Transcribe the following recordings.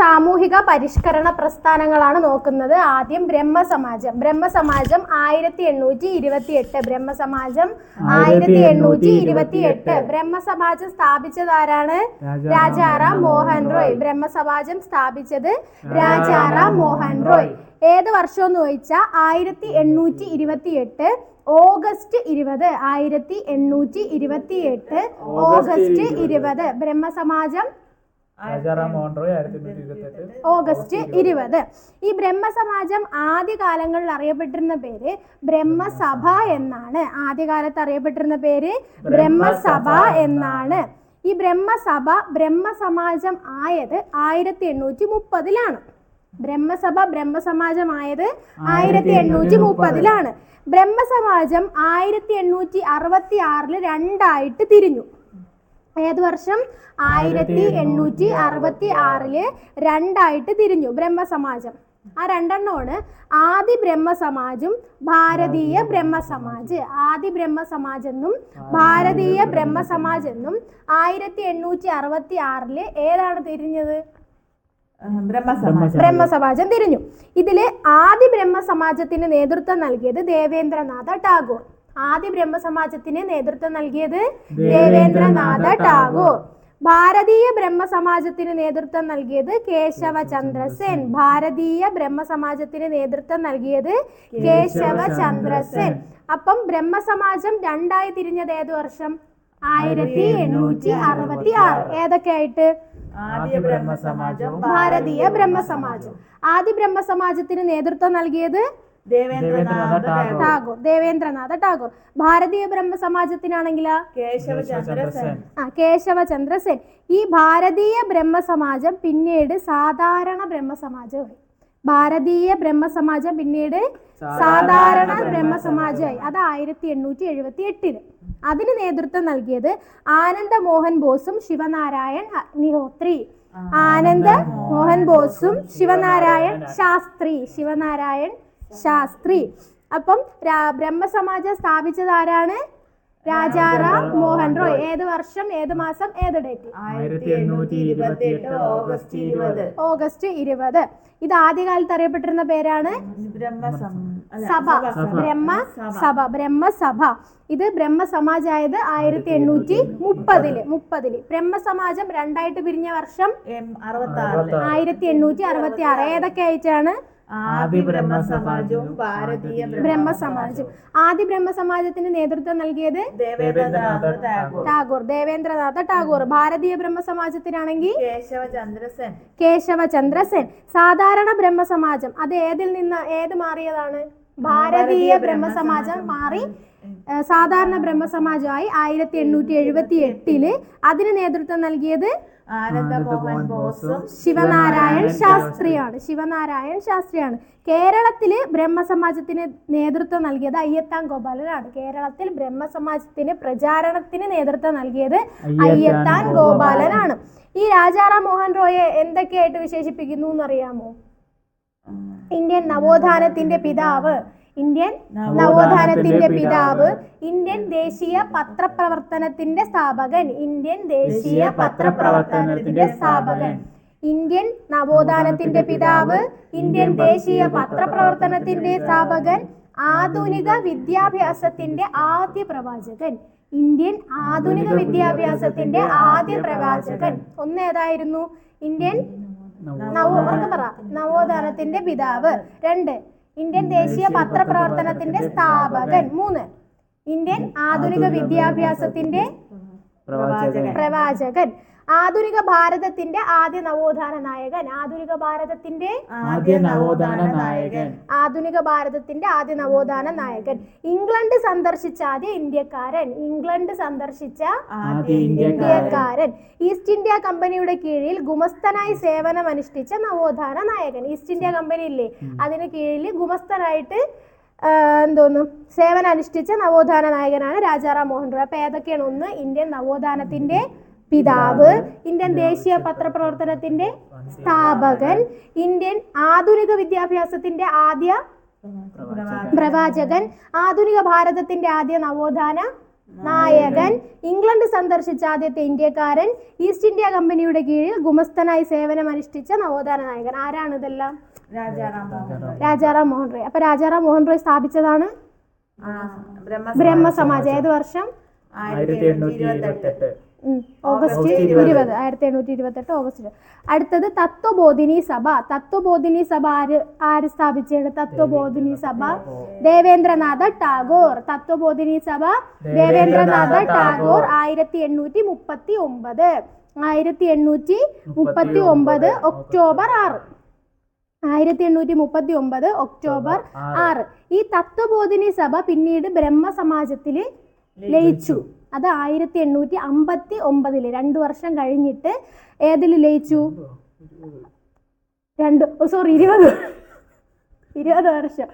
സാമൂഹിക പരിഷ്കരണ പ്രസ്ഥാനങ്ങളാണ് നോക്കുന്നത്. ആദ്യം ബ്രഹ്മസമാജം. ബ്രഹ്മസമാജം ആയിരത്തി എണ്ണൂറ്റി ഇരുപത്തി എട്ട് ബ്രഹ്മസമാജം ആയിരത്തി എണ്ണൂറ്റി ഇരുപത്തി എട്ട് ബ്രഹ്മസമാജം സ്ഥാപിച്ചതാരാണ്? രാജാറാം മോഹൻ റോയ്. ബ്രഹ്മസമാജം സ്ഥാപിച്ചത് രാജാറാം മോഹൻ റോയ്. ഏത് വർഷം എന്ന് ചോദിച്ചാൽ ആയിരത്തി എണ്ണൂറ്റി ഇരുപത്തി എട്ട് ഓഗസ്റ്റ് ഇരുപത്. ആയിരത്തി എണ്ണൂറ്റി ഇരുപത്തി എട്ട് ഓഗസ്റ്റ് ഇരുപത്. ബ്രഹ്മസമാജം ഓഗസ്റ്റ് ഇരുപത്. ഈ ബ്രഹ്മസമാജം ആദ്യകാലങ്ങളിൽ അറിയപ്പെട്ടിരുന്ന പേര് ബ്രഹ്മസഭ എന്നാണ്. ആദ്യകാലത്ത് അറിയപ്പെട്ടിരുന്ന പേര് ബ്രഹ്മസഭ എന്നാണ്. ഈ ബ്രഹ്മസഭ ബ്രഹ്മസമാജം ആയത് ആയിരത്തി എണ്ണൂറ്റി മുപ്പതിലാണ്. ബ്രഹ്മസഭ ബ്രഹ്മസമാജമായത് ആയിരത്തി എണ്ണൂറ്റി മുപ്പതിലാണ്. ബ്രഹ്മസമാജം ആയിരത്തി എണ്ണൂറ്റി അറുപത്തി ആറിൽ രണ്ടായിട്ട് തിരിഞ്ഞു. ഏത് വർഷം? ആയിരത്തി എണ്ണൂറ്റി അറുപത്തി ആറിൽ രണ്ടായിട്ട് തിരിഞ്ഞു. ബ്രഹ്മസമാജം. ആ രണ്ടെണ്ണമാണ്. ആദി ബ്രഹ്മസമാജും ഭാരതീയ ബ്രഹ്മസമാജ്. ആദി ബ്രഹ്മസമാജ് എന്നും ഭാരതീയ ബ്രഹ്മസമാജ്. എന്നും ആയിരത്തി എണ്ണൂറ്റി അറുപത്തി ആറിൽ ഏതാണ് തിരിഞ്ഞത്? ബ്രഹ്മസമാജം. ബ്രഹ്മസമാജം തിരിഞ്ഞു. ഇതിൽ ആദി ബ്രഹ്മസമാജത്തിന് നേതൃത്വം നൽകിയത് ദേവേന്ദ്രനാഥ ടാഗോർ. ആദി ബ്രഹ്മസമാജത്തിന് നേതൃത്വം നൽകിയത് ദേവേന്ദ്രനാഥ ടാഗോർ. ഭാരതീയ ബ്രഹ്മസമാജത്തിന് നേതൃത്വം നൽകിയത് കേശവ ചന്ദ്രസെൻ. ഭാരതീയ ബ്രഹ്മസമാജത്തിന് നേതൃത്വം നൽകിയത് കേശവ ചന്ദ്രസെൻ. അപ്പം ബ്രഹ്മസമാജം രണ്ടായി തിരിഞ്ഞത് ഏത് വർഷം? ആയിരത്തി എണ്ണൂറ്റി അറുപത്തി ആറ്. ഏതൊക്കെയായിട്ട്? ആദ്യ ഭാരതീയ ബ്രഹ്മസമാജം. ആദി ബ്രഹ്മസമാജത്തിന് നേതൃത്വം നൽകിയത് ദേവേന്ദ്രനാഥ ടാഗോർ. ദേവേന്ദ്രനാഥ ടാഗോർ. ഭാരതീയ ബ്രഹ്മസമാജത്തിനാണെങ്കിലോ? കേശവചന്ദ്ര സെൻ ആ കേശവചന്ദ്ര സെൻ ഈ ഭാരതീയ ബ്രഹ്മസമാജം പിന്നീട് സാധാരണ ബ്രഹ്മസമാജമായി. ഭാരതീയ ബ്രഹ്മസമാജം പിന്നീട് സാധാരണ ബ്രഹ്മസമാജമായി. അത് ആയിരത്തി എണ്ണൂറ്റി എഴുപത്തി എട്ടിൽ അതിന് നേതൃത്വം നൽകിയത് ആനന്ദ മോഹൻ ബോസും ശിവനാരായൺ അഗ്നിഹോത്രി ആനന്ദ മോഹൻ ബോസും ശിവനാരായൺ. ശാസ്ത്രി. ശിവനാരായൺ ശാസ്ത്രി. അപ്പം ബ്രഹ്മസമാജം സ്ഥാപിച്ചത് ആരാണ് രാജാറാം മോഹൻ റോയ്. ഏത് വർഷം ഏത് മാസം ഏത് ഡേറ്റ്? ഓഗസ്റ്റ് ഇരുപത്. ഓഗസ്റ്റ് ഇരുപത്. ഇത് ആദ്യകാലത്ത് അറിയപ്പെട്ടിരുന്ന പേരാണ്? സഭ. ബ്രഹ്മ സഭ. ബ്രഹ്മസഭ. ഇത് ബ്രഹ്മസമാജായത് ആയിരത്തി എണ്ണൂറ്റി മുപ്പതിൽ. മുപ്പതിൽ. ബ്രഹ്മസമാജം രണ്ടായിട്ട് പിരിഞ്ഞ വർഷം ആയിരത്തി എണ്ണൂറ്റി അറുപത്തി ആറ് ഏതൊക്കെ ആയിട്ടാണ്? ആദി ബ്രഹ്മസമാജവും ഭാരതീയ ബ്രഹ്മസമാജം ആദ്യ ബ്രഹ്മസമാജത്തിന് നേതൃത്വം നൽകിയത് ദേവേന്ദ്രനാഥ ടാഗോർ. ദേവേന്ദ്രനാഥ ടാഗോർ. ഭാരതീയ ബ്രഹ്മസമാജത്തിനാണെങ്കിൽ സമാജത്തിനാണെങ്കിൽ കേശവചന്ദ്രസെൻ. കേശവചന്ദ്രസെൻ. സാധാരണ സാധാരണ ബ്രഹ്മസമാജം. അത് ഏതിൽ നിന്ന് ഏത് മാറിയതാണ്? ഭാരതീയ ബ്രഹ്മസമാജം മാറി ഏഹ്, സാധാരണ ബ്രഹ്മസമാജമായി ആയിരത്തി എണ്ണൂറ്റി എഴുപത്തി എട്ടിൽ അതിന് നേതൃത്വം നൽകിയത് ആനന്ദമോഹൻ ബോസും ശിവനാരായൺ ശാസ്ത്രിയാണ്. ശിവനാരായൺ ശാസ്ത്രിയാണ്. കേരളത്തിൽ ബ്രഹ്മസമാജത്തിന് നേതൃത്വം നൽകിയത് അയ്യത്താം ഗോപാലനാണ്. കേരളത്തിൽ ബ്രഹ്മസമാജത്തിന് പ്രചാരണത്തിന് നേതൃത്വം നൽകിയത് അയ്യത്താൻ ഗോപാലനാണ്. ഈ രാജാറാം മോഹൻ റോയെ എന്തൊക്കെയായിട്ട് വിശേഷിപ്പിക്കുന്നു എന്നറിയാമോ ഇന്ത്യൻ നവോത്ഥാനത്തിന്റെ പിതാവ് ഇന്ത്യൻ നവോത്ഥാനത്തിന്റെ പിതാവ് ഇന്ത്യൻ ദേശീയ പത്രപ്രവർത്തനത്തിന്റെ സ്ഥാപകൻ ഇന്ത്യൻ ദേശീയ പത്രപ്രവർത്തനത്തിന്റെ സ്ഥാപകൻ ഇന്ത്യൻ നവോത്ഥാനത്തിന്റെ പിതാവ് ഇന്ത്യൻ ദേശീയ പത്രപ്രവർത്തനത്തിന്റെ സ്ഥാപകൻ ആധുനിക വിദ്യാഭ്യാസത്തിന്റെ ആദ്യ പ്രവാചകൻ ഇന്ത്യൻ ആധുനിക വിദ്യാഭ്യാസത്തിന്റെ ആദ്യ പ്രവാചകൻ. ഒന്ന് ഏതായിരുന്നു? ഇന്ത്യൻ നവോ പറ. നവോത്ഥാനത്തിന്റെ പിതാവ്. രണ്ട് ഇന്ത്യൻ ദേശീയ പത്രപ്രവർത്തനത്തിന്റെ സ്ഥാപകൻ. മൂന്ന്. ഇന്ത്യൻ ആധുനിക വിദ്യാഭ്യാസത്തിന്റെ പ്രവാചകൻ. ആധുനിക ഭാരതത്തിന്റെ ആദ്യ നവോത്ഥാന നായകൻ ആധുനിക ഭാരതത്തിന്റെ ആദ്യ നവോത്ഥാന നായകൻ. ആധുനിക ഭാരതത്തിന്റെ ആദ്യ നവോത്ഥാന നായകൻ. ഇംഗ്ലണ്ട് സന്ദർശിച്ച ആദ്യ ഇന്ത്യക്കാരൻ ഇംഗ്ലണ്ട് സന്ദർശിച്ച ആദ്യ ഇന്ത്യക്കാരൻ. ഈസ്റ്റ് ഇന്ത്യ കമ്പനിയുടെ കീഴിൽ ഗുമസ്തനായി സേവനം അനുഷ്ഠിച്ച നവോത്ഥാന നായകൻ. ഈസ്റ്റ് ഇന്ത്യ കമ്പനി ഇല്ലേ? അതിന് കീഴിൽ ഗുമസ്തനായിട്ട് എന്തോന്നു? സേവനം അനുഷ്ഠിച്ച നവോത്ഥാന നായകനാണ് രാജാറാം മോഹൻ റോയ്. അപ്പൊ ഏതൊക്കെയാണ് ഒന്ന്? ഇന്ത്യൻ നവോത്ഥാനത്തിന്റെ പിതാവ് ഇന്ത്യൻ ദേശീയ പത്രപ്രവർത്തനത്തിന്റെ സ്ഥാപകൻ ഇന്ത്യൻ ആധുനിക വിദ്യാഭ്യാസത്തിന്റെ ആദ്യ പ്രവാചകൻ ആധുനിക ഭാരതത്തിന്റെ ആദ്യ നവോത്ഥാന നായകൻ ഇംഗ്ലണ്ട് സന്ദർശിച്ച ആദ്യത്തെ ഇന്ത്യക്കാരൻ ഈസ്റ്റ് ഇന്ത്യ കമ്പനിയുടെ കീഴിൽ ഗുമസ്തനായി സേവനം അനുഷ്ഠിച്ച നവോത്ഥാന നായകൻ. ആരാണ് ഇതെല്ലാം? രാജാറാം മോഹൻ റോയ്. രാജാറാം മോഹൻ റോയ്. അപ്പൊ രാജാറാം മോഹൻ റോയ് സ്ഥാപിച്ചതാണ്? ബ്രഹ്മസമാജ്. ഏത് വർഷം? ആയിരത്തി എണ്ണൂറ്റി ഇരുപത്തെട്ട്. ഓഗസ്റ്റ് ഇരുപത്. ആയിരത്തി എണ്ണൂറ്റി ഇരുപത്തെട്ട് ഓഗസ്റ്റ് അടുത്തത് തത്വബോധിനി സഭ. തത്വബോധിനി സഭ ആര് ആര് സ്ഥാപിച്ചാണ് തത്വബോധിനി സഭ. ദേവേന്ദ്രനാഥ ടാഗോർ. തത്വബോധിനി സഭ ദേവേന്ദ്രനാഥ ടാഗോർ. ആയിരത്തി എണ്ണൂറ്റി മുപ്പത്തി ഒമ്പത് ആയിരത്തി എണ്ണൂറ്റി മുപ്പത്തി ഒമ്പത് ഒക്ടോബർ ആറ്. ആയിരത്തി എണ്ണൂറ്റി മുപ്പത്തി ഒമ്പത് ഒക്ടോബർ ആറ്. ഈ തത്വബോധിനി സഭ പിന്നീട് ബ്രഹ്മസമാജത്തിൽ ലയിച്ചു. അത് ആയിരത്തി എണ്ണൂറ്റി അമ്പത്തി ഒമ്പതിൽ രണ്ടു വർഷം കഴിഞ്ഞിട്ട് ഏതിൽ ലയിച്ചു? രണ്ട് സോറി ഇരുപത് ഇരുപത് വർഷം.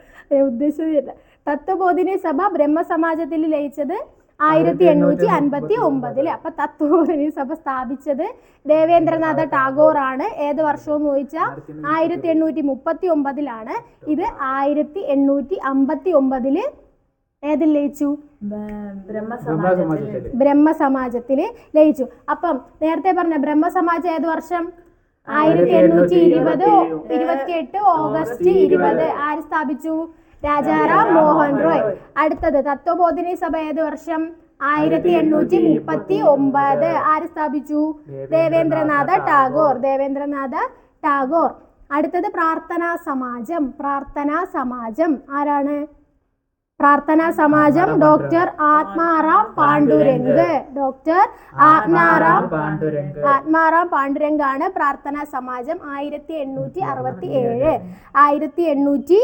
ഉദ്ദേശിച്ചില്ല തത്വബോധിനി സഭ ബ്രഹ്മസമാജത്തിൽ ലയിച്ചത് ആയിരത്തി എണ്ണൂറ്റി അൻപത്തി ഒമ്പതിൽ അപ്പൊ തത്വബോധിനി സഭ സ്ഥാപിച്ചത് ദേവേന്ദ്രനാഥ ടാഗോർ ആണ്. ഏത് വർഷവും ചോദിച്ചാൽ ആയിരത്തി എണ്ണൂറ്റി മുപ്പത്തി ഒമ്പതിലാണ് ഇത് ആയിരത്തി എണ്ണൂറ്റി അമ്പത്തി ഒമ്പതിൽ ഏതിൽ ലയിച്ചു? ബ്രഹ്മസമാജത്തിൽ. ബ്രഹ്മസമാജത്തിൽ ലയിച്ചു. അപ്പം നേരത്തെ പറഞ്ഞ ബ്രഹ്മസമാജം ഏത് വർഷം? ആയിരത്തി എണ്ണൂറ്റി ഇരുപത് ഇരുപത്തിയെട്ട് ഓഗസ്റ്റ് ഇരുപത് ആര് സ്ഥാപിച്ചു? രാജാറാം മോഹൻ റോയ്. അടുത്തത് തത്വബോധിനി സഭ ഏത് വർഷം? ആയിരത്തി എണ്ണൂറ്റി മുപ്പത്തി ഒമ്പത് ആര് സ്ഥാപിച്ചു? ദേവേന്ദ്രനാഥ ടാഗോർ. ദേവേന്ദ്രനാഥ ടാഗോർ. അടുത്തത് പ്രാർത്ഥനാ സമാജം. പ്രാർത്ഥനാ സമാജം ആരാണ്? പ്രാർത്ഥനാ സമാജം ഡോക്ടർ ആത്മാറാം പാണ്ഡുരംഗ്. ഡോക്ടർ ആത്മാറാം ആത്മാറാം പാണ്ഡുരംഗ്. ആണ് പ്രാർത്ഥനാ സമാജം ആയിരത്തി എണ്ണൂറ്റി അറുപത്തി ഏഴ്. ആയിരത്തി എണ്ണൂറ്റി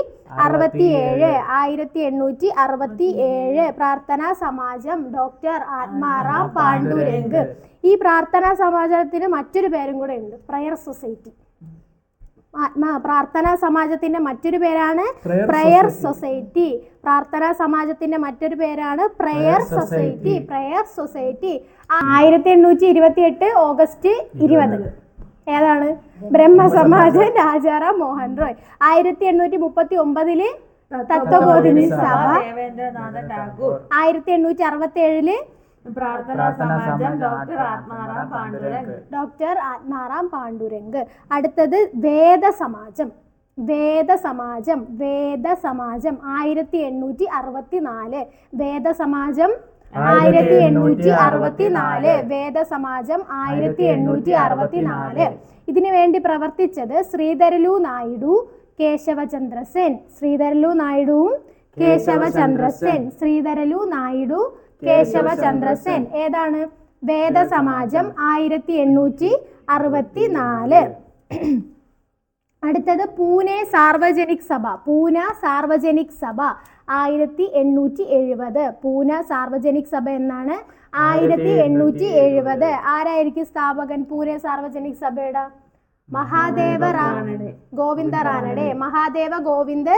അറുപത്തി ഏഴ്. ആയിരത്തി എണ്ണൂറ്റി അറുപത്തി ഏഴ്. പ്രാർത്ഥനാ സമാജം ഡോക്ടർ ആത്മാറാം പാണ്ഡുരംഗ്. ഈ പ്രാർത്ഥനാ സമാജത്തിന് മറ്റൊരു പേരും കൂടെ ഉണ്ട്. Prayer society. പ്രാർത്ഥനാ സമാജത്തിന്റെ മറ്റൊരു പേരാണ് Prayer പ്രയർ സൊസൈറ്റി പ്രാർത്ഥനാ സമാജത്തിന്റെ മറ്റൊരു പേരാണ് പ്രയർ സൊസൈറ്റി പ്രയർ സൊസൈറ്റി ആയിരത്തി എണ്ണൂറ്റി ഇരുപത്തി എട്ട് ഓഗസ്റ്റ് ഇരുപത്. ഏതാണ്? ബ്രഹ്മസമാജം രാജാറാം മോഹൻ റോയ്. ആയിരത്തി എണ്ണൂറ്റി മുപ്പത്തി ഒമ്പതിൽ തത്വബോധിനി സഭ. ദേവേന്ദ്രനാഥ ടാഗോർ. ആയിരത്തി എണ്ണൂറ്റി അറുപത്തി ഏഴിൽ പ്രാർത്ഥനാ സമാജം ഡോക്ടർ ആത്മാറാം പാണ്ഡുരംഗ്. ഡോക്ടർ ആത്മാറാം പാണ്ഡുരംഗ്. അടുത്തത് വേദസമാജം വേദസമാജം വേദസമാജം ആയിരത്തി എണ്ണൂറ്റി അറുപത്തി നാല് വേദസമാജം ആയിരത്തി എണ്ണൂറ്റി അറുപത്തി നാല് വേദസമാജം ആയിരത്തി എണ്ണൂറ്റി അറുപത്തി നാല് ഇതിനു വേണ്ടി പ്രവർത്തിച്ചത് ശ്രീധരലു നായിഡു കേശവചന്ദ്രസെൻ. ശ്രീധരലു നായിഡുവും കേശവചന്ദ്രസെൻ. ശ്രീധരലു നായിഡു കേശവചന്ദ്രസെൻ ഏതാണ്? വേദസമാജം ആയിരത്തി എണ്ണൂറ്റി അറുപത്തി നാല് അടുത്തത് പൂനെ സാർവജനിക് സഭ. പൂന സാർവജനിക് സഭ ആയിരത്തി എണ്ണൂറ്റി എഴുപത് പൂന സാർവജനിക് സഭ എന്നാണ്? ആയിരത്തി എണ്ണൂറ്റി എഴുപത് ആരായിരിക്കും സ്ഥാപകൻ? പൂനെ സാർവജനിക് സഭയുടെ മഹാദേവ റാനഡെ ഗോവിന്ദ റാനഡെ മഹാദേവ ഗോവിന്ദ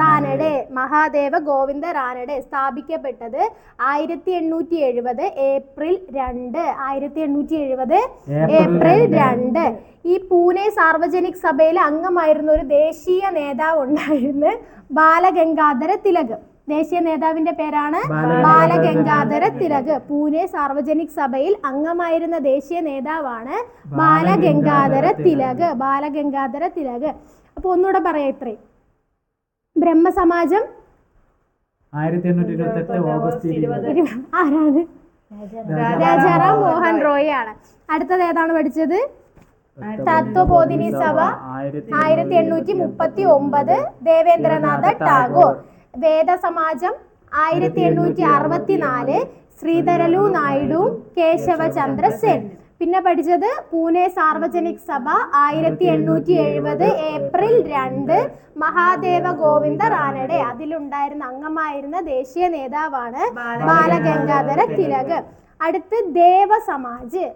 റാനഡെ മഹാദേവ ഗോവിന്ദ റാനഡെ സ്ഥാപിക്കപ്പെട്ടത് ആയിരത്തി എണ്ണൂറ്റി എഴുപത് ഏപ്രിൽ രണ്ട്. ആയിരത്തി എണ്ണൂറ്റി എഴുപത് ഏപ്രിൽ രണ്ട്. ഈ പൂനെ സാർവജനിക് സഭയിൽ അംഗമായിരുന്ന ഒരു ദേശീയ നേതാവ് ഉണ്ടായിരുന്നു ബാലഗംഗാധര തിലക്. ദേശീയ നേതാവിന്റെ പേരാണ് ബാലഗംഗാധര തിലക്. പൂനെ സാർവജനിക് സഭയിൽ അംഗമായിരുന്ന ദേശീയ നേതാവാണ് ബാലഗംഗാധര തിലക്. ബാലഗംഗാധര തിലക്. അപ്പൊ ഒന്നുകൂടെ പറയാം ഇത്രയും. ബ്രഹ്മസമാജം ആയിരത്തി എണ്ണൂറ്റി ഓഗസ്റ്റ് ആരാണ്? രാജാറാം മോഹൻ റോയ്. ആണ്. അടുത്തത് ഏതാണ് പഠിച്ചത്? തത്വബോധിനി സഭ ആയിരത്തി എണ്ണൂറ്റി മുപ്പത്തി ഒമ്പത് ദേവേന്ദ്രനാഥ ടാഗോർ. വേദസമാജം ആയിരത്തി എണ്ണൂറ്റി അറുപത്തിനാല് ശ്രീധരലു നായിഡു കേശവചന്ദ്ര സെൻ പിന്നെ പഠിച്ചത് പൂനെ സാർവജനിക് സഭ ആയിരത്തി എണ്ണൂറ്റി എഴുപത് ഏപ്രിൽ രണ്ട് മഹാദേവ ഗോവിന്ദ റാനഡെ. അതിലുണ്ടായിരുന്ന അംഗമായിരുന്ന ദേശീയ നേതാവാണ് ബാലഗംഗാധര തിലക്. അടുത്ത് ദേവസമാജ്.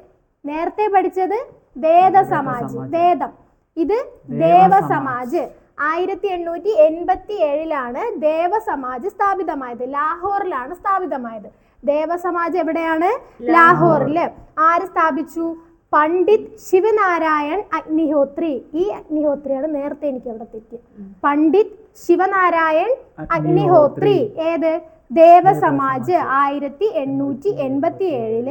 നേരത്തെ പഠിച്ചത് വേദസമാജ്. വേദം. ഇത് ദേവസമാജ്. ആയിരത്തി എണ്ണൂറ്റി എൺപത്തി ഏഴിലാണ് ദേവസമാജ് സ്ഥാപിതമായത്. ലാഹോറിലാണ് സ്ഥാപിതമായത്. ദേവസമാജ് എവിടെയാണ്? ലാഹോറിൽ ആര് സ്ഥാപിച്ചു? പണ്ഡിറ്റ് ശിവനാരായൺ അഗ്നിഹോത്രി. ഈ അഗ്നിഹോത്രിയാണ് നേരത്തെ എനിക്ക് അവിടെ തെറ്റി പണ്ഡിറ്റ് ശിവനാരായൺ അഗ്നിഹോത്രി. ഏത്? ദേവസമാജ്. ആയിരത്തി എണ്ണൂറ്റി എൺപത്തി ഏഴിൽ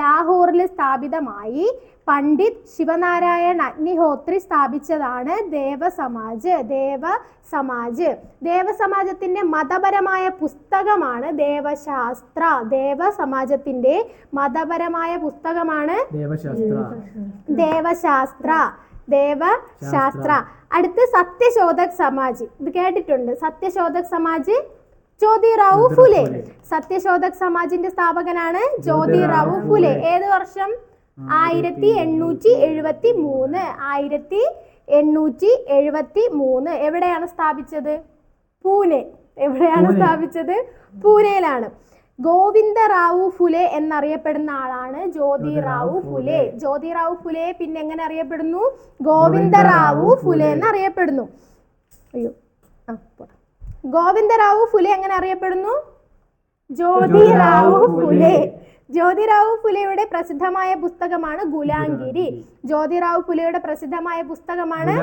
ലാഹോറിൽ സ്ഥാപിതമായി പണ്ഡിറ്റ് ശിവനാരായൺ അഗ്നിഹോത്രി സ്ഥാപിച്ചതാണ് ദേവസമാജ് ദേവസമാജ്. ദേവസമാജത്തിന്റെ മതപരമായ പുസ്തകമാണ് ദേവശാസ്ത്ര. ദേവസമാജത്തിന്റെ മതപരമായ പുസ്തകമാണ് ദേവശാസ്ത്ര. ദേവശാസ്ത്ര. ദേവശാസ്ത്ര. അടുത്ത് സത്യശോധക് സമാജ്. ഇത് കേട്ടിട്ടുണ്ട്. സത്യശോധക് സമാജ് ജ്യോതിറാവു ഫുലെ. സത്യശോധക് സമാജിന്റെ സ്ഥാപകനാണ് ജ്യോതിറാവു ഫുലെ. ഏത് വർഷം? ആയിരത്തി എണ്ണൂറ്റി എഴുപത്തി മൂന്ന് ആയിരത്തി എണ്ണൂറ്റി എഴുപത്തി മൂന്ന് എവിടെയാണ് സ്ഥാപിച്ചത്? പൂനെ. എവിടെയാണ് സ്ഥാപിച്ചത്? പൂനെയിലാണ്. ഗോവിന്ദ റാവു ഫുലെ എന്നറിയപ്പെടുന്ന ആളാണ് ജ്യോതി റാവു ഫുലെ. ജ്യോതി റാവു ഫുലെ പിന്നെ എങ്ങനെ അറിയപ്പെടുന്നു? ഗോവിന്ദ റാവു ഫുലെ. എന്നറിയപ്പെടുന്നു. അയ്യോ. ഗോവിന്ദ റാവു ഫുലെ എങ്ങനെ അറിയപ്പെടുന്നു? ജ്യോതി റാവു ഫുലെ. ജ്യോതിറാവു ഫുലെയുടെ പ്രസിദ്ധമായ പുസ്തകമാണ് ഗുലാംഗിരി. ജ്യോതിറാവു ഫുലെയുടെ പ്രസിദ്ധമായ പുസ്തകമാണ്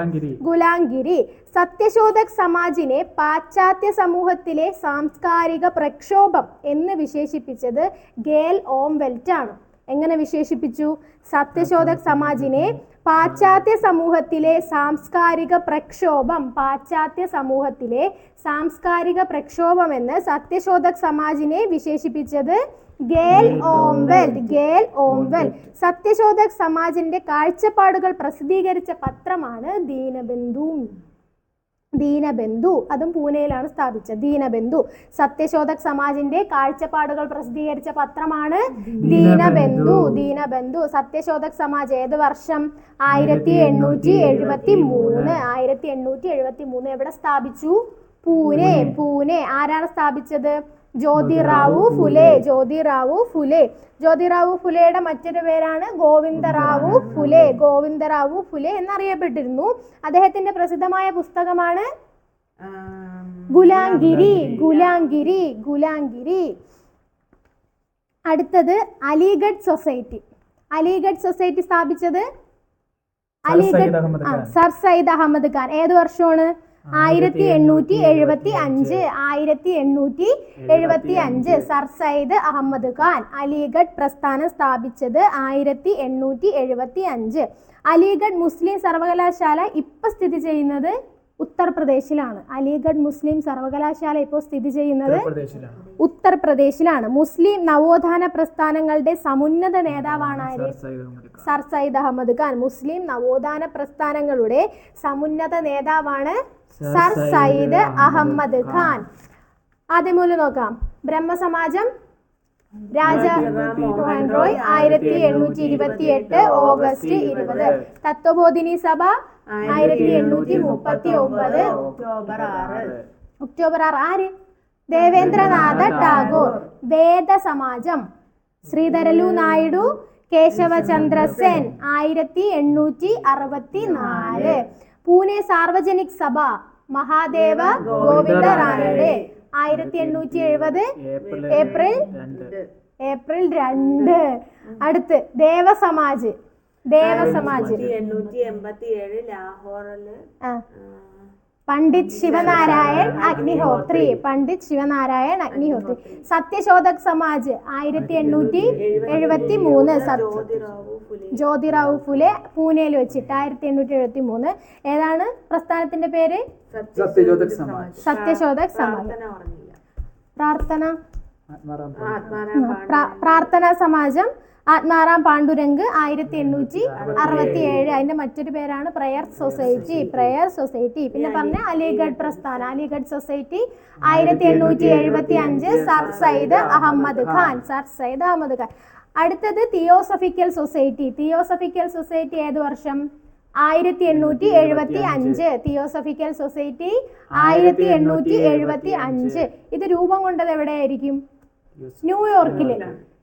ഗുലാംഗിരി. സത്യശോധക് സമാജിനെ പാശ്ചാത്യ സമൂഹത്തിലെ സാംസ്കാരിക പ്രക്ഷോഭം എന്ന് വിശേഷിപ്പിച്ചത് ഗേൽ ഓംവെൽറ്റ് ആണ് എങ്ങനെ വിശേഷിപ്പിച്ചു? സത്യശോധക് സമാജിനെ പാശ്ചാത്യ സമൂഹത്തിലെ സാംസ്കാരിക പ്രക്ഷോഭം പാശ്ചാത്യ സമൂഹത്തിലെ സാംസ്കാരിക പ്രക്ഷോഭം എന്ന് സത്യശോധക് സമാജിനെ വിശേഷിപ്പിച്ചത് Gail Omvedt Gail Omvedt Satyashodhak സമാജിന്റെ കാഴ്ചപ്പാടുകൾ പ്രസിദ്ധീകരിച്ച പത്രമാണ് ദീനബന്ധു. ദീനബന്ധു അതും പൂനെയിലാണ് സ്ഥാപിച്ചത്. ദീനബന്ധു. സത്യശോധക് സമാജിന്റെ കാഴ്ചപ്പാടുകൾ പ്രസിദ്ധീകരിച്ച പത്രമാണ് ദീനബന്ധു. ദീനബന്ധു. സത്യശോധക് സമാജ് ഏത് വർഷം? ആയിരത്തി എണ്ണൂറ്റി എഴുപത്തി മൂന്ന് ആയിരത്തി എണ്ണൂറ്റി എഴുപത്തി മൂന്ന് എവിടെ സ്ഥാപിച്ചു? പൂനെ. പൂനെ. ആരാണ് സ്ഥാപിച്ചത്? ജ്യോതിറാവു ഫുലെ ജ്യോതിറാവു ഫുലെ. ജ്യോതിറാവു ഫുലെയുടെ മറ്റൊരു പേരാണ് ഗോവിന്ദറാവു ഫുലെ. ഗോവിന്ദറാവു ഫുലെ എന്നറിയപ്പെട്ടിരുന്നു. അദ്ദേഹത്തിന്റെ പ്രസിദ്ധമായ പുസ്തകമാണ് ഗുലാംഗിരി ഗുലാംഗിരി. ഗുലാംഗിരി അടുത്തത് അലിഗഡ് സൊസൈറ്റി. അലിഗഡ് സൊസൈറ്റി സ്ഥാപിച്ചത് ഖാൻ. സർ സയ്യിദ് അഹമ്മദ് ഖാൻ. ഏത് വർഷമാണ്? ആയിരത്തി എണ്ണൂറ്റി എഴുപത്തി അഞ്ച് ആയിരത്തി എണ്ണൂറ്റി എഴുപത്തി അഞ്ച് സർ സയ്യിദ് അഹമ്മദ് ഖാൻ അലിഗഡ് പ്രസ്ഥാനം സ്ഥാപിച്ചത് ആയിരത്തി എണ്ണൂറ്റി എഴുപത്തി അഞ്ച്. അലിഗഡ് മുസ്ലിം സർവകലാശാല ഇപ്പൊ സ്ഥിതി ചെയ്യുന്നത് ഉത്തർപ്രദേശിലാണ്. അലിഗഡ് മുസ്ലിം സർവകലാശാല ഇപ്പോൾ സ്ഥിതി ചെയ്യുന്നത് ഉത്തർപ്രദേശിലാണ്. മുസ്ലിം നവോത്ഥാന പ്രസ്ഥാനങ്ങളുടെ സമുന്നത നേതാവാണ് ആര്. സർ സയ്യിദ് അഹമ്മദ് ഖാൻ. മുസ്ലിം നവോത്ഥാന പ്രസ്ഥാനങ്ങളുടെ സമുന്നത നേതാവാണ് സർ സയ്യിദ് അഹമ്മദ് ഖാൻ. ആദ്യം മൂല്യം നോക്കാം. ബ്രഹ്മസമാജം രാജ മോഹൻ റോയ് ആയിരത്തി എണ്ണൂറ്റി ഇരുപത്തി എട്ട് ഓഗസ്റ്റ് ഇരുപത്. തത്വബോധിനി സഭ ആയിരത്തി എണ്ണൂറ്റി മുപ്പത്തി ഒമ്പത് ഒക്ടോബർ ആറ്. ഒക്ടോബർ ആറ് ആര്? ദേവേന്ദ്രനാഥ ടാഗോർ. വേദ സമാജം ശ്രീധരലു നായിഡു കേശവചന്ദ്ര സെൻ ആയിരത്തി എണ്ണൂറ്റി അറുപത്തി നാല് പൂനെ സാർവജനിക് സഭ മഹാദേവ ഗോവിന്ദ റാനഡെ ആയിരത്തി എണ്ണൂറ്റി എഴുപത് ഏപ്രിൽ ഏപ്രിൽ രണ്ട്. അടുത്ത് ദേവസമാജ്. ദേവസമാജ്. എണ്ണൂറ്റി എൺപത്തി ഏഴ് ലാഹോറിൽ പണ്ഡിറ്റ് ശിവനാരായൺ അഗ്നിഹോത്രി. പണ്ഡിറ്റ് ശിവനാരായൺ അഗ്നിഹോത്രി. സത്യശോധക് സമാജ് ആയിരത്തി എണ്ണൂറ്റി എഴുപത്തി മൂന്ന് സത്യ ജ്യോതിറാവു ഫുലെ പൂനെയിൽ വെച്ചിട്ട് ആയിരത്തി എണ്ണൂറ്റി എഴുപത്തി മൂന്ന് ഏതാണ് പ്രസ്ഥാനത്തിന്റെ പേര്. സത്യശോധക് സമാജ്. പ്രാർത്ഥന പ്രാർത്ഥനാ സമാജം ആത്മാറാം പാണ്ഡുരംഗ് ആയിരത്തി എണ്ണൂറ്റി അറുപത്തി ഏഴ് അതിന്റെ മറ്റൊരു പേരാണ് പ്രയർ സൊസൈറ്റി. Prayer society. പിന്നെ പറഞ്ഞ അലിഗഡ് പ്രസ്ഥാനം. അലിഗഡ് സൊസൈറ്റി ആയിരത്തി എണ്ണൂറ്റി എഴുപത്തി അഞ്ച് സർ സയ്യിദ് അഹമ്മദ് ഖാൻ. സർ സയ്യിദ് അഹമ്മദ് ഖാൻ. അടുത്തത് തിയോസഫിക്കൽ സൊസൈറ്റി. തിയോസഫിക്കൽ സൊസൈറ്റി ഏത് വർഷം? ആയിരത്തി എണ്ണൂറ്റി എഴുപത്തി അഞ്ച്. തിയോസഫിക്കൽ സൊസൈറ്റി ആയിരത്തി എണ്ണൂറ്റി എഴുപത്തി അഞ്ച് ഇത് രൂപം കൊണ്ടത് എവിടെയായിരിക്കും? ന്യൂയോർക്കിൽ.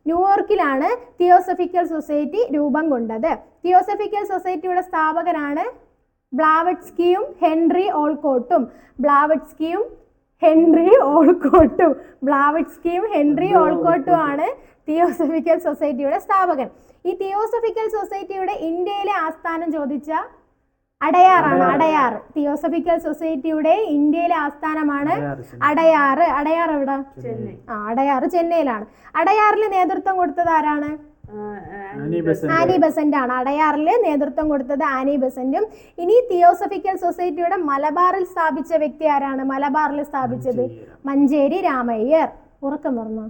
ന്യൂയോർക്കിലാണ് തിയോസഫിക്കൽ സൊസൈറ്റി രൂപം കൊണ്ടത്. തിയോസഫിക്കൽ സൊസൈറ്റിയുടെ സ്ഥാപകരാണ് ബ്ലാവറ്റ്സ്കിയും ഹെൻറി ഓൾക്കോട്ടും. ബ്ലാവറ്റ്സ്കിയും ഹെൻറി ഓൾക്കോട്ടും. ബ്ലാവറ്റ്സ്കിയും ഹെൻറി ഓൾക്കോട്ടും. ആണ് തിയോസഫിക്കൽ സൊസൈറ്റിയുടെ സ്ഥാപകൻ. ഈ തിയോസഫിക്കൽ സൊസൈറ്റിയുടെ ഇന്ത്യയിലെ ആസ്ഥാനം ചോദിച്ച? അടയാറാണ് അടയാർ. തിയോസഫിക്കൽ സൊസൈറ്റിയുടെ ഇന്ത്യയിലെ ആസ്ഥാനമാണ് അടയാറ് അടയാർ എവിടെ? ആ അടയാറ് ചെന്നൈയിലാണ്. അടയാറിൽ നേതൃത്വം കൊടുത്തത് ആരാണ്? ആനി ആനി ബസന്റ് ആണ് അടയാറിൽ നേതൃത്വം കൊടുത്തത് ആനി ബസന്റും. ഇനി തിയോസഫിക്കൽ സൊസൈറ്റിയുടെ മലബാറിൽ സ്ഥാപിച്ച വ്യക്തി ആരാണ്? മലബാറിൽ സ്ഥാപിച്ചത് മഞ്ചേരി രാമയ്യർ. ഉറക്കം പറഞ്ഞു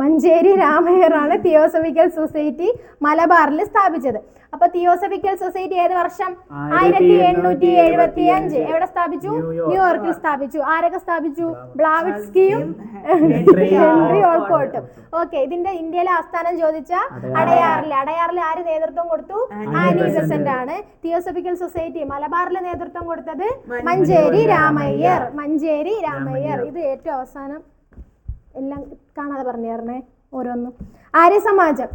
മഞ്ചേരി രാമയ്യറാണ് തിയോസഫിക്കൽ സൊസൈറ്റി മലബാറിൽ സ്ഥാപിച്ചത്. അപ്പൊ തിയോസഫിക്കൽ സൊസൈറ്റി ഏത് വർഷം? ആയിരത്തി എണ്ണൂറ്റി എഴുപത്തി അഞ്ച് എവിടെ സ്ഥാപിച്ചു? ന്യൂയോർക്കിൽ സ്ഥാപിച്ചു. ആരൊക്കെ സ്ഥാപിച്ചു? ബ്ലാവിറ്റ്സ്കിയും ഹെൻറി ഓൾക്കോട്ടും ഓക്കെ ഇതിന്റെ ഇന്ത്യയിലെ ആസ്ഥാനം ചോദിച്ച അടയാറിൽ. അടയാറിൽ ആര് നേതൃത്വം കൊടുത്തു? Annie Besant. ആണ് തിയോസഫിക്കൽ സൊസൈറ്റി മലബാറിലെ നേതൃത്വം കൊടുത്തത് മഞ്ചേരി രാമയ്യർ. മഞ്ചേരി രാമയ്യർ. ഇത് ഏറ്റവും അവസാനം എല്ലാം കാണാതെ പറഞ്ഞു തരണേ ഓരോന്നും. ആര്യ സമാജം.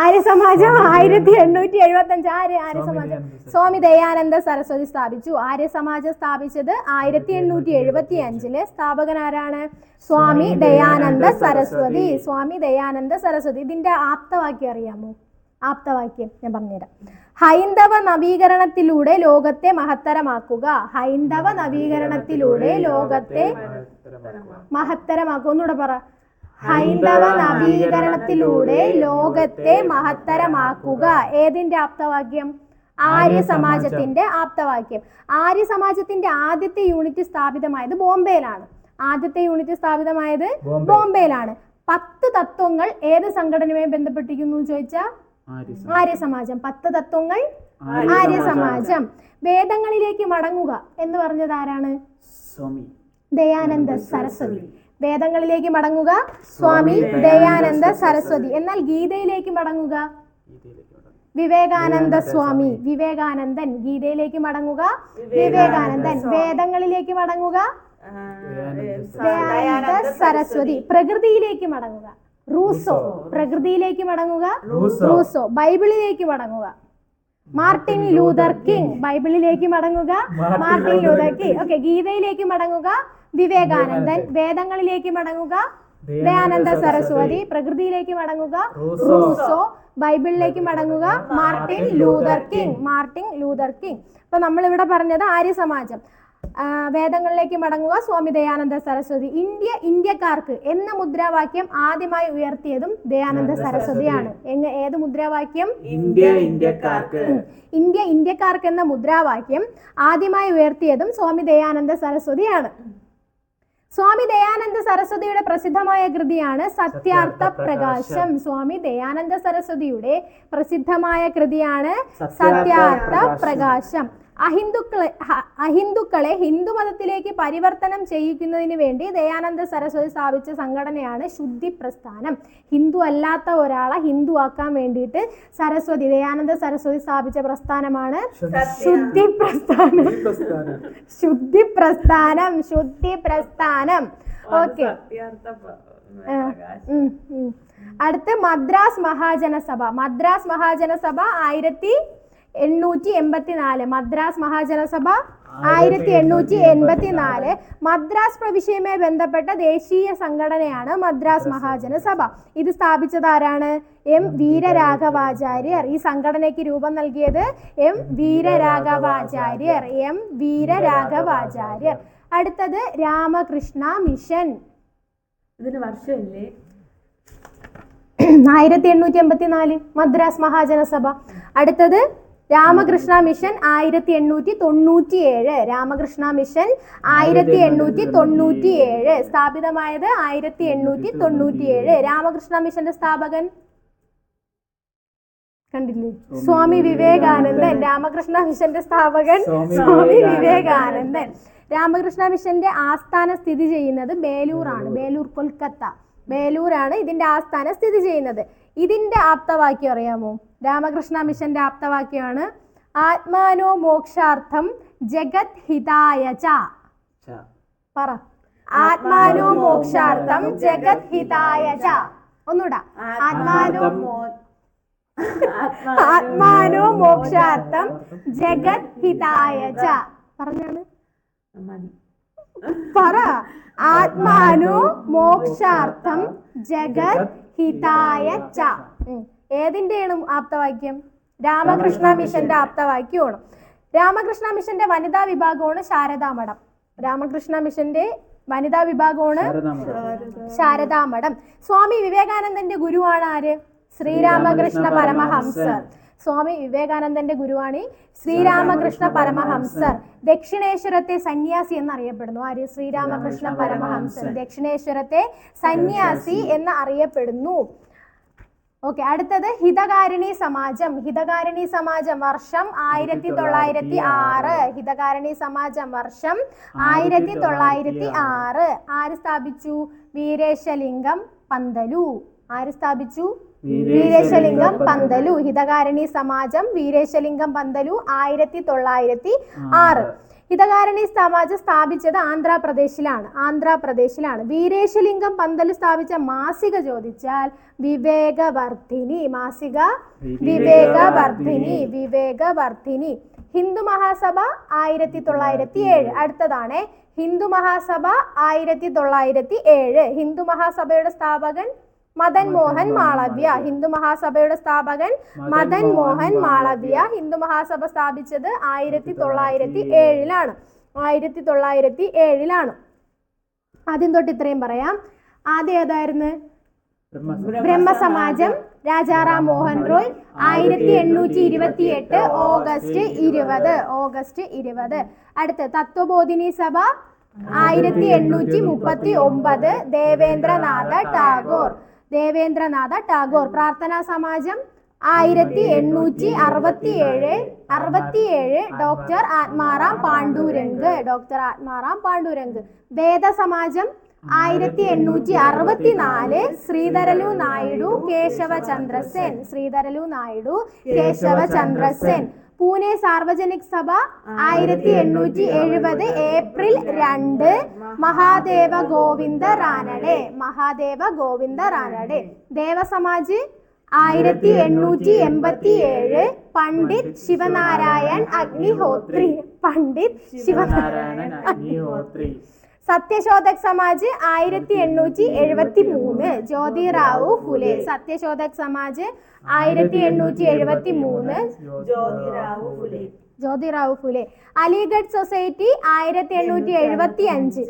ആര്യ സമാജം ആയിരത്തി എണ്ണൂറ്റി എഴുപത്തി അഞ്ച് ആര്യ ആര്യ സമാജം. സ്വാമി ദയാനന്ദ സരസ്വതി സ്ഥാപിച്ചു. ആര്യ സമാജം സ്ഥാപിച്ചത് ആയിരത്തി എണ്ണൂറ്റി എഴുപത്തി അഞ്ചിൽ സ്ഥാപകൻ ആരാണ്? സ്വാമി ദയാനന്ദ സരസ്വതി. സ്വാമി ദയാനന്ദ സരസ്വതി. ഇതിന്റെ ആപ്തവാക്യം അറിയാമോ? ആപ്തവാക്യം ഞാൻ പറഞ്ഞുതരാം. ഹൈന്ദവ നവീകരണത്തിലൂടെ ലോകത്തെ മഹത്തരമാക്കുക. ഹൈന്ദവ നവീകരണത്തിലൂടെ ലോകത്തെ മഹത്തരമാക്കുക. ഒന്നുകൂടെ പറ. ഹൈന്ദവ നവീകരണത്തിലൂടെ ലോകത്തെ മഹത്തരമാക്കുക. ഏതിന്റെ ആപ്തവാക്യം? ആര്യ സമാജത്തിന്റെ ആപ്തവാക്യം. ആര്യ സമാജത്തിന്റെ ആദ്യത്തെ യൂണിറ്റ് സ്ഥാപിതമായത് ബോംബെയിലാണ്. ആദ്യത്തെ യൂണിറ്റ് സ്ഥാപിതമായത് ബോംബെയിലാണ്. പത്ത് തത്വങ്ങൾ ഏത് സംഘടനയുമായി ബന്ധപ്പെട്ടിരിക്കുന്നു ചോദിച്ചാൽ ആര്യ സമാജം പത്ത് തത്വങ്ങൾ ആര്യ സമാജം വേദങ്ങളിലേക്ക് മടങ്ങുക എന്ന് പറഞ്ഞത് ആരാണ്? സ്വാമി. ദയാനന്ദ സരസ്വതി. വേദങ്ങളിലേക്ക് മടങ്ങുക സ്വാമി ദയാനന്ദ സരസ്വതി. എന്നാൽ ഗീതയിലേക്ക് മടങ്ങുക. വിവേകാനന്ദ സ്വാമി. വിവേകാനന്ദൻ. ഗീതയിലേക്ക് മടങ്ങുക? വിവേകാനന്ദൻ. വേദങ്ങളിലേക്ക് മടങ്ങുക? ദയാനന്ദ സരസ്വതി. പ്രകൃതിയിലേക്ക് മടങ്ങുക. റൂസോ പ്രകൃതിയിലേക്ക് മടങ്ങുക. റൂസോ. ബൈബിളിലേക്ക് മടങ്ങുക. മാർട്ടിൻ ലൂതർ കിങ് ബൈബിളിലേക്ക് മടങ്ങുക. Martin Luther King. ഓക്കെ ഗീതയിലേക്ക് മടങ്ങുക. വിവേകാനന്ദൻ വേദങ്ങളിലേക്ക് മടങ്ങുക. ദയാനന്ദ സരസ്വതി. പ്രകൃതിയിലേക്ക് മടങ്ങുക. റൂസോ. ബൈബിളിലേക്ക് മടങ്ങുക. Martin Luther King. Martin Luther King. അപ്പൊ നമ്മൾ ഇവിടെ പറഞ്ഞത് ആര്യ സമാജം വേദങ്ങളിലേക്ക് മടങ്ങുക സ്വാമി ദയാനന്ദ സരസ്വതി. ഇന്ത്യ ഇന്ത്യക്കാർക്ക് എന്ന മുദ്രാവാക്യം ആദ്യമായി ഉയർത്തിയതും ദയാനന്ദ സരസ്വതിയാണ്. എങ്ങ ഏത് മുദ്രാവാക്യം? ഇന്ത്യ ഇന്ത്യക്കാർക്ക്. ഇന്ത്യ ഇന്ത്യക്കാർക്ക് എന്ന മുദ്രാവാക്യം ആദ്യമായി ഉയർത്തിയതും സ്വാമി ദയാനന്ദ സരസ്വതിയാണ്. സ്വാമി ദയാനന്ദ സരസ്വതിയുടെ പ്രസിദ്ധമായ കൃതിയാണ് സത്യാർത്ഥ പ്രകാശം. സ്വാമി ദയാനന്ദ സരസ്വതിയുടെ പ്രസിദ്ധമായ കൃതിയാണ് സത്യാർത്ഥ പ്രകാശം. അഹിന്ദുക്കളെ അഹിന്ദുക്കളെ ഹിന്ദു മതത്തിലേക്ക് പരിവർത്തനം ചെയ്യിക്കുന്നതിന് വേണ്ടി ദയാനന്ദ സരസ്വതി സ്ഥാപിച്ച സംഘടനയാണ് ശുദ്ധി പ്രസ്ഥാനം. ഹിന്ദു അല്ലാത്ത ഒരാളെ ഹിന്ദു ആക്കാൻ വേണ്ടിയിട്ട് സരസ്വതി ദയാനന്ദ സരസ്വതി സ്ഥാപിച്ച പ്രസ്ഥാനമാണ് ശുദ്ധി പ്രസ്ഥാനം. ശുദ്ധി പ്രസ്ഥാനം. ശുദ്ധി പ്രസ്ഥാനം ഓക്കെ. അടുത്ത് മദ്രാസ് മഹാജനസഭ. മദ്രാസ് മഹാജനസഭ ആയിരത്തി എണ്ണൂറ്റി എൺപത്തിനാല് മദ്രാസ് മഹാജനസഭ ആയിരത്തി എണ്ണൂറ്റി എൺപത്തിനാല്. മദ്രാസ് പ്രവിശ്യയുമായി ബന്ധപ്പെട്ട ദേശീയ സംഘടനയാണ് മദ്രാസ് മഹാജനസഭ. ഇത് സ്ഥാപിച്ചത് ആരാണ് എം വീരരാഘവാചാര്യർ. ഈ സംഘടനയ്ക്ക് രൂപം നൽകിയത് എം വീരരാഘവാചാര്യർ. എം വീരരാഘവാചാര്യർ. അടുത്തത് രാമകൃഷ്ണ മിഷൻ. ഇതിന് വർഷമില്ലേ? ആയിരത്തി എണ്ണൂറ്റി എൺപത്തി നാല് മദ്രാസ് മഹാജനസഭ. അടുത്തത് രാമകൃഷ്ണ മിഷൻ ആയിരത്തി എണ്ണൂറ്റി തൊണ്ണൂറ്റി ഏഴ് രാമകൃഷ്ണ മിഷൻ ആയിരത്തി എണ്ണൂറ്റി തൊണ്ണൂറ്റി ഏഴ് സ്ഥാപിതമായത് ആയിരത്തി എണ്ണൂറ്റി തൊണ്ണൂറ്റി ഏഴ് രാമകൃഷ്ണ മിഷന്റെ സ്ഥാപകൻ? കണ്ടില്ലേ? സ്വാമി വിവേകാനന്ദൻ. രാമകൃഷ്ണ മിഷന്റെ സ്ഥാപകൻ സ്വാമി വിവേകാനന്ദൻ. രാമകൃഷ്ണ മിഷന്റെ ആസ്ഥാന സ്ഥിതി ചെയ്യുന്നത് ബേലൂറാണ് ബേലൂർ കൊൽക്കത്ത. ബേലൂരാണ് ഇതിന്റെ ആസ്ഥാനം സ്ഥിതി ചെയ്യുന്നത്. ഇതിന്റെ ആപ്തവാക്യം അറിയാമോ? രാമകൃഷ്ണ മിഷന്റെ ആപ്തവാക്യമാണ് ആത്മാനോ മോക്ഷാർത്ഥം ജഗത് ഹിതായ. പറ. ആത്മാനോ മോക്ഷാർത്ഥം ജഗത് ഹിതായ ഒന്നുകൂടാ ആത്മാനോ ആത്മാനോ മോക്ഷാർത്ഥം ജഗത് ഹിതായ പറഞ്ഞാണ്? പറ. ആത്മാനോ മോക്ഷാർത്ഥം ജഗത് ഹിതായ ച. ഏതിന്റെയാണ് ആപ്തവാക്യം? രാമകൃഷ്ണ മിഷന്റെ ആപ്തവാക്യമാണ്. രാമകൃഷ്ണ മിഷന്റെ വനിതാ വിഭാഗമാണ് ശാരദാമഠം. രാമകൃഷ്ണ മിഷന്റെ വനിതാ വിഭാഗമാണ്. ശാരദാമഠം. സ്വാമി വിവേകാനന്ദന്റെ ഗുരുവാണ് ആര്? ശ്രീരാമകൃഷ്ണ പരമഹംസർ. സ്വാമി വിവേകാനന്ദന്റെ ഗുരുവാണി ശ്രീരാമകൃഷ്ണ പരമഹംസർ ദക്ഷിണേശ്വരത്തെ സന്യാസി എന്നറിയപ്പെടുന്നു. ആര്? ശ്രീരാമകൃഷ്ണ പരമഹംസർ ദക്ഷിണേശ്വരത്തെ സന്യാസി എന്ന് അറിയപ്പെടുന്നു ഓക്കെ അടുത്തത് ഹിതകാരിണി സമാജം. ഹിതകാരിണി സമാജം വർഷം ആയിരത്തി തൊള്ളായിരത്തി ആറ്. ഹിതകാരിണി സമാജം വർഷം ആയിരത്തി തൊള്ളായിരത്തി ആറ്. ആര് സ്ഥാപിച്ചു? വീരേശലിംഗം പന്തലു. ആര് സ്ഥാപിച്ചു? വീരേശലിംഗം പന്തലു. ഹിതകാരണി സമാജം വീരേശലിംഗം പന്തലു ആയിരത്തി തൊള്ളായിരത്തി ആറ്. ഹിതകാരണി സമാജം സ്ഥാപിച്ചത് ആന്ധ്രാപ്രദേശിലാണ്. ആന്ധ്രാപ്രദേശിലാണ്. വീരേശലിംഗം പന്തലു സ്ഥാപിച്ച മാസിക ചോദിച്ചാൽ വിവേകവർദ്ധിനി മാസിക വിവേകവർദ്ധിനി വിവേകവർദ്ധിനി ഹിന്ദു മഹാസഭ ആയിരത്തി തൊള്ളായിരത്തി ഏഴ് അടുത്തതാണ് ഹിന്ദു മഹാസഭ ആയിരത്തി തൊള്ളായിരത്തി ഏഴ് ഹിന്ദു മഹാസഭയുടെ സ്ഥാപകൻ മദൻ മോഹൻ മാളവ്യ ഹിന്ദു മഹാസഭയുടെ സ്ഥാപകൻ മദൻ മോഹൻ മാളവ്യ. ഹിന്ദു മഹാസഭ സ്ഥാപിച്ചത് ആയിരത്തി തൊള്ളായിരത്തി ഏഴിലാണ്. ആയിരത്തി തൊള്ളായിരത്തി ഏഴിലാണ്. ആദ്യം തൊട്ട് ഇത്രയും പറയാം. ആദ്യം ഏതായിരുന്നു? ബ്രഹ്മസമാജം രാജാറാം മോഹൻ റോയ് ആയിരത്തി എണ്ണൂറ്റി ഇരുപത്തി എട്ട് ഓഗസ്റ്റ് ഇരുപത്. ഓഗസ്റ്റ് ഇരുപത്. അടുത്ത് തത്വബോധിനി സഭ ആയിരത്തി എണ്ണൂറ്റി മുപ്പത്തി ഒമ്പത്. ദേവേന്ദ്രനാഥ ടാഗോർ. ദേവേന്ദ്രനാഥ ടാഗോർ. പ്രാർത്ഥനാ സമാജം ആയിരത്തി എണ്ണൂറ്റി അറുപത്തി ഏഴ് അറുപത്തി ഏഴ് ഡോക്ടർ ആത്മാറാം പാണ്ഡുരംഗ് ഡോക്ടർ ആത്മാറാം പാണ്ഡുരംഗ്. വേദസമാജം ആയിരത്തി എണ്ണൂറ്റി അറുപത്തി നാല് ശ്രീധരലു നായിഡു കേശവ ചന്ദ്രസെൻ. ശ്രീധരലു നായിഡു കേശവ ചന്ദ്രസേൻ. പൂനെ സാർവജനിക് സഭ ആയിരത്തി എണ്ണൂറ്റി എഴുപത് ഏപ്രിൽ രണ്ട് മഹാദേവ ഗോവിന്ദ റാനഡെ മഹാദേവ ഗോവിന്ദ റാനഡെ ദേവസമാജ് ആയിരത്തി എണ്ണൂറ്റി എൺപത്തി ഏഴ് പണ്ഡിറ്റ് ശിവനാരായൺ അഗ്നിഹോത്രി. പണ്ഡിറ്റ് ശിവനാരായണൻ ശിവനാരായൺ അഗ്നിഹോത്രി. സത്യശോധക് സമാജ് ആയിരത്തി എണ്ണൂറ്റി എഴുപത്തി മൂന്ന് ജ്യോതി റാവു ഫുലെ. സത്യശോധക് സമാജ് ആയിരത്തി എണ്ണൂറ്റി എഴുപത്തി മൂന്ന് ജ്യോതി റാവു ഫുലെ. ജ്യോതിറാവു ഫുലെ അലിഗഡ് സൊസൈറ്റി ആയിരത്തി എണ്ണൂറ്റി എഴുപത്തി അഞ്ച്.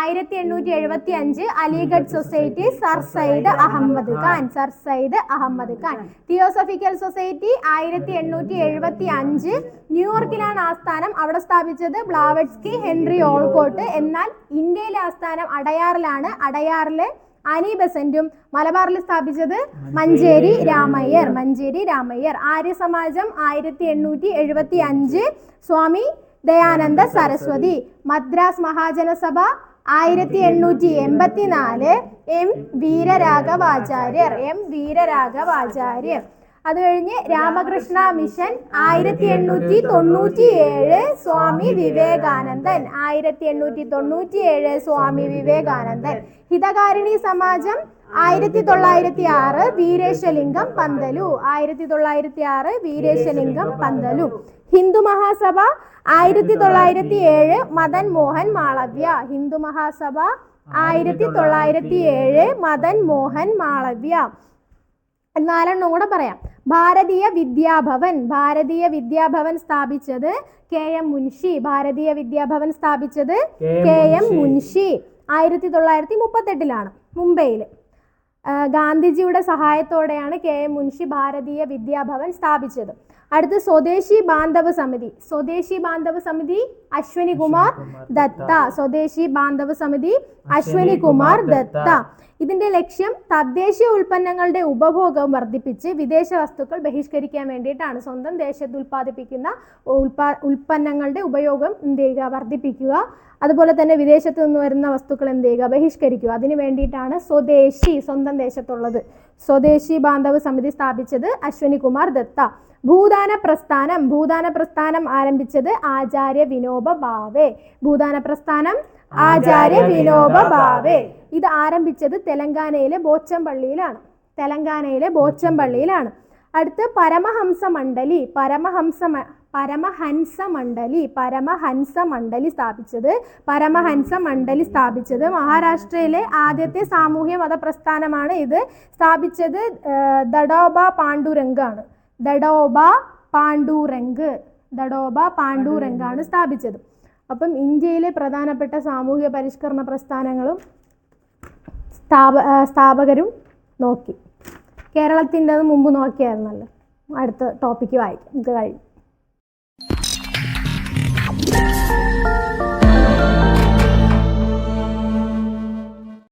ആയിരത്തി എണ്ണൂറ്റി എഴുപത്തി അഞ്ച് Aligarh society sir Syed Ahmed Khan. Sir Syed Ahmed Khan. Theosophical society ആയിരത്തി എണ്ണൂറ്റി എഴുപത്തി അഞ്ച് ന്യൂയോർക്കിലാണ് ആസ്ഥാനം അവിടെ സ്ഥാപിച്ചത് ബ്ലാവറ്റ്സ്കി ഹെൻറി ഓൾകോട്ട് എന്നാൽ ഇന്ത്യയിലെ ആസ്ഥാനം അടയാറിലാണ്. അടയാറിലെ അനി ബസന്റും മലബാറിൽ സ്ഥാപിച്ചത് മഞ്ചേരി രാമയ്യർ മഞ്ചേരി രാമയ്യർ. ആര്യ സമാജം ആയിരത്തി എണ്ണൂറ്റി എഴുപത്തി അഞ്ച് സ്വാമി ദയാനന്ദ സരസ്വതി. മദ്രാസ് മഹാജനസഭ ആയിരത്തി എണ്ണൂറ്റി എൺപത്തിനാല് എം വീരരാഘവാചാര്യർ. എം വീരരാഘവാചാര്യർ. അത് കഴിഞ്ഞ് രാമകൃഷ്ണ മിഷൻ ആയിരത്തി എണ്ണൂറ്റി തൊണ്ണൂറ്റി ഏഴ് സ്വാമി വിവേകാനന്ദൻ. ആയിരത്തി എണ്ണൂറ്റി തൊണ്ണൂറ്റി ഏഴ് സ്വാമി വിവേകാനന്ദൻ. ഹിതകാരിണി സമാജം ആയിരത്തി തൊള്ളായിരത്തി ആറ് വീരേശലിംഗം പന്തലു. ആയിരത്തി തൊള്ളായിരത്തി ആറ് വീരേശലിംഗം പന്തലു. ഹിന്ദു മഹാസഭ ആയിരത്തി തൊള്ളായിരത്തി ഏഴ് മദൻ മോഹൻ മാളവ്യ. ഹിന്ദു മഹാസഭ ആയിരത്തി തൊള്ളായിരത്തി ഏഴ് മദൻ മോഹൻ മാളവ്യ. നാലെണ്ണം കൂടെ പറയാം. ഭാരതീയ വിദ്യാഭവൻ ഭാരതീയ വിദ്യാഭവൻ സ്ഥാപിച്ചത് കെ എം മുൻഷി. ഭാരതീയ വിദ്യാഭവൻ സ്ഥാപിച്ചത് കെ എം മുൻഷി. ആയിരത്തി തൊള്ളായിരത്തി മുപ്പത്തെട്ടിലാണ് മുംബൈയിൽ ഗാന്ധിജിയുടെ സഹായത്തോടെയാണ് കെ എം മുൻഷി ഭാരതീയ വിദ്യാഭവൻ സ്ഥാപിച്ചത്. അടുത്ത് സ്വദേശി ബാന്ധവ സമിതി. സ്വദേശി ബാന്ധവ സമിതി അശ്വനി കുമാർ ദത്ത. സ്വദേശി ബാന്ധവ സമിതി അശ്വനി കുമാർ ദത്ത. ഇതിന്റെ ലക്ഷ്യം തദ്ദേശീയ ഉൽപ്പന്നങ്ങളുടെ ഉപഭോഗം വർദ്ധിപ്പിച്ച് വിദേശ വസ്തുക്കൾ ബഹിഷ്കരിക്കാൻ വേണ്ടിയിട്ടാണ്. സ്വന്തം ദേശത്ത് ഉൽപ്പാദിപ്പിക്കുന്ന ഉൽപാ ഉൽപ്പന്നങ്ങളുടെ ഉപയോഗം എന്ത് ചെയ്യുക? വർദ്ധിപ്പിക്കുക. അതുപോലെ തന്നെ വിദേശത്ത് നിന്ന് വരുന്ന വസ്തുക്കൾ എന്ത് ചെയ്യുക? ബഹിഷ്കരിക്കുക. അതിനു വേണ്ടിയിട്ടാണ് സ്വദേശി സ്വന്തം ദേശത്തുള്ളത്. സ്വദേശി ബാന്ധവ സമിതി സ്ഥാപിച്ചത് അശ്വനി കുമാർ ദത്ത. ഭൂദാന പ്രസ്ഥാനം ഭൂദാന പ്രസ്ഥാനം ആരംഭിച്ചത് ആചാര്യ വിനോബ ഭാവെ ഭൂദാന പ്രസ്ഥാനം ആചാര്യ വിനോബ ഭാവെ ഇത് ആരംഭിച്ചത് തെലങ്കാനയിലെ ബോച്ചംപള്ളിയിലാണ് തെലങ്കാനയിലെ ബോച്ചംപള്ളിയിലാണ് അടുത്ത് പരമഹംസ മണ്ഡലി പരമഹംസ പരമഹംസ മണ്ഡലി പരമഹംസ മണ്ഡലി സ്ഥാപിച്ചത് പരമഹംസ മണ്ഡലി സ്ഥാപിച്ചത് മഹാരാഷ്ട്രയിലെ ആദ്യത്തെ സാമൂഹ്യ മത പ്രസ്ഥാനമാണ് ഇത്. സ്ഥാപിച്ചത് ദഡോബ പാണ്ഡുരംഗാണ്. ദഡോബ പാണ്ഡുരംഗ് ദഡോബ പാണ്ഡുരംഗാണ് സ്ഥാപിച്ചത്. അപ്പം ഇന്ത്യയിലെ പ്രധാനപ്പെട്ട സാമൂഹ്യ പരിഷ്കരണ പ്രസ്ഥാനങ്ങളും സ്ഥാപ സ്ഥാപകരും നോക്കി. കേരളത്തിന്റെത് മുമ്പ് നോക്കിയായിരുന്നല്ലോ. അടുത്ത ടോപ്പിക്ക് വായിക്കാം. ഇത് കഴിഞ്ഞു.